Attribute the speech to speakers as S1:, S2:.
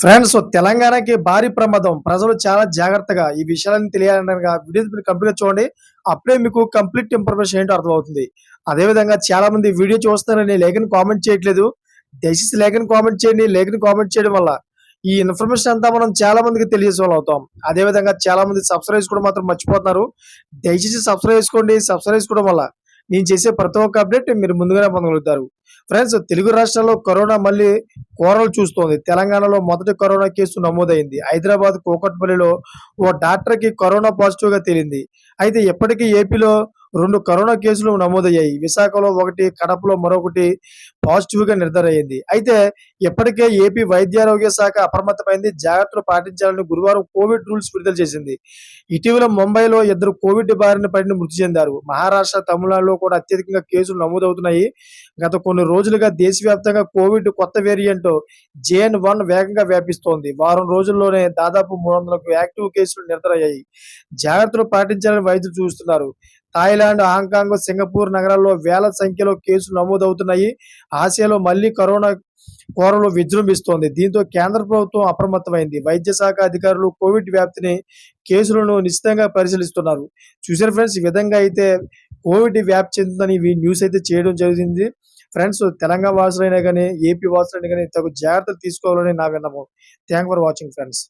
S1: Friends తెలంగాణకి భారీ ప్రమాదం. ప్రజలు చాలా జాగ్రత్తగా ఈ విషయాలను తెలియాలనగా వీడియో మీరు కంప్లీట్ చూడండి. అప్పుడే మీకు కంప్లీట్ ఇన్ఫర్మేషన్ ఏంటో అర్థమవుతుంది. అదే విధంగా చాలా మంది వీడియో చూస్తారని లేఖని కామెంట్ చేయట్లేదు. దయచేసి లేఖని కామెంట్ చేయండి. లేఖని కామెంట్ చేయడం వల్ల ఈ ఇన్ఫర్మేషన్ అంతా మనం చాలా మందికి తెలియజేసే వాళ్ళు అవుతాం. అదే విధంగా చాలా మంది సబ్స్క్రైబ్ కూడా మాత్రం మర్చిపోతున్నారు. దయచేసి సబ్స్క్రైబ్ చేసుకోండి. సబ్స్క్రైబ్ చేసుకోవడం వల్ల నేను చేసే ప్రతి ఒక్క అప్డేట్ మీరు ముందుగానే పొందగలుగుతారు. ఫ్రెండ్స్ తెలుగు రాష్ట్రాల్లో కరోనా మళ్ళీ కోరలు చూస్తోంది. తెలంగాణలో మొదటి కరోనా కేసు నమోదైంది. హైదరాబాద్ కోకట్పల్లిలో ఓ డాక్టర్కి కరోనా పాజిటివ్గా తేలింది. అయితే ఎప్పటికీ ఏపీలో రెండు కరోనా కేసులు నమోదయ్యాయి. విశాఖలో ఒకటి కడపలో మరొకటి పాజిటివ్గా అయితే ఇప్పటికే ఏపీ వైద్యారోగ్య శాఖ అప్రమత్తమైంది. జాగ్రత్తలు పాటించాలని గురువారం కోవిడ్ రూల్స్ విడుదల చేసింది. ఇటీవల ముంబైలో ఇద్దరు కోవిడ్ బారిన పడిన మృతి చెందారు. మహారాష్ట్ర తమిళనాడులో కూడా అత్యధికంగా కేసులు నమోదవుతున్నాయి. గత కొన్ని రోజులుగా దేశవ్యాప్తంగా కోవిడ్ కొత్త వేరియంట్ జేఎన్ వన్ వేగంగా వ్యాపిస్తోంది. వారం రోజుల్లోనే దాదాపు మూడు వందలకు యాక్టివ్ కేసులు నిర్ధారయ్యాయి. జాగ్రత్తలు పాటించాలని వైద్యులు చూస్తున్నారు. థాయిలాండ్ హాంకాంగ్ సింగపూర్ నగరాల్లో వేల సంఖ్యలో కేసులు నమోదవుతున్నాయి. ఆసియాలో మళ్ళీ కరోనా కోరలు విజృంభిస్తోంది. దీంతో కేంద్ర ప్రభుత్వం అప్రమత్తమైంది. వైద్య శాఖ అధికారులు కోవిడ్ వ్యాప్తిని కేసులను నిశ్చితంగా పరిశీలిస్తున్నారు. చూసారు ఫ్రెండ్స్ ఈ విధంగా అయితే కోవిడ్ వ్యాప్తి చెందుతుందని ఈ న్యూస్ అయితే చేయడం జరిగింది. ఫ్రెండ్స్ తెలంగాణ వాసులైనా కానీ ఏపీ వాసులైనా కానీ తగు జాగ్రత్తలు తీసుకోవాలని నా విన్నపం. Thank for watching friends.